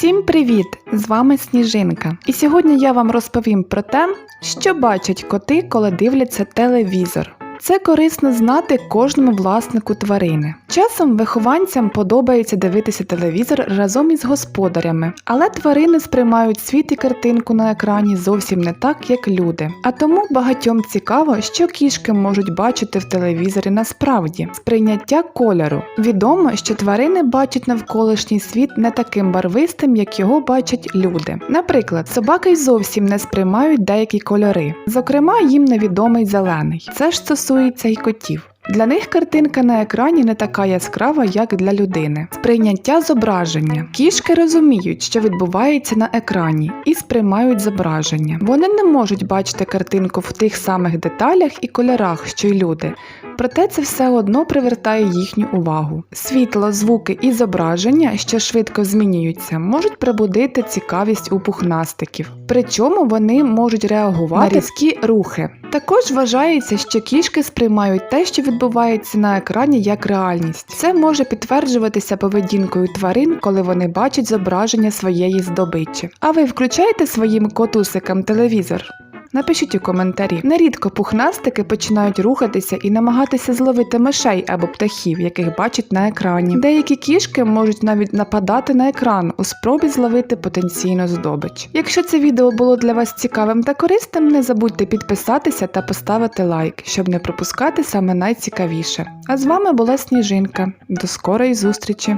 Всім привіт! З вами Сніжинка. І сьогодні я вам розповім про те, що бачать коти, коли дивляться телевізор. Це корисно знати кожному власнику тварини. Часом вихованцям подобається дивитися телевізор разом із господарями, але тварини сприймають світ і картинку на екрані зовсім не так, як люди. А тому багатьом цікаво, що кішки можуть бачити в телевізорі насправді сприйняття кольору. Відомо, що тварини бачать навколишній світ не таким барвистим, як його бачать люди. Наприклад, собаки зовсім не сприймають деякі кольори. Зокрема, їм невідомий зелений. Це ж стосується й котів. Для них картинка на екрані не така яскрава, як для людини. Сприйняття зображення. Кішки розуміють, що відбувається на екрані, і сприймають зображення. Вони не можуть бачити картинку в тих самих деталях і кольорах, що й люди. Проте це все одно привертає їхню увагу. Світло, звуки і зображення, що швидко змінюються, можуть пробудити цікавість у пухнастиків. Причому вони можуть реагувати на різкі рухи. Також вважається, що кішки сприймають те, що відбувається на екрані, як реальність. Це може підтверджуватися поведінкою тварин, коли вони бачать зображення своєї здобичі. А ви включаєте своїм котусикам телевізор? Напишіть у коментарі. Нерідко пухнастики починають рухатися і намагатися зловити мишей або птахів, яких бачать на екрані. Деякі кішки можуть навіть нападати на екран у спробі зловити потенційну здобич. Якщо це відео було для вас цікавим та корисним, не забудьте підписатися та поставити лайк, щоб не пропускати саме найцікавіше. А з вами була Сніжинка. До скорої зустрічі!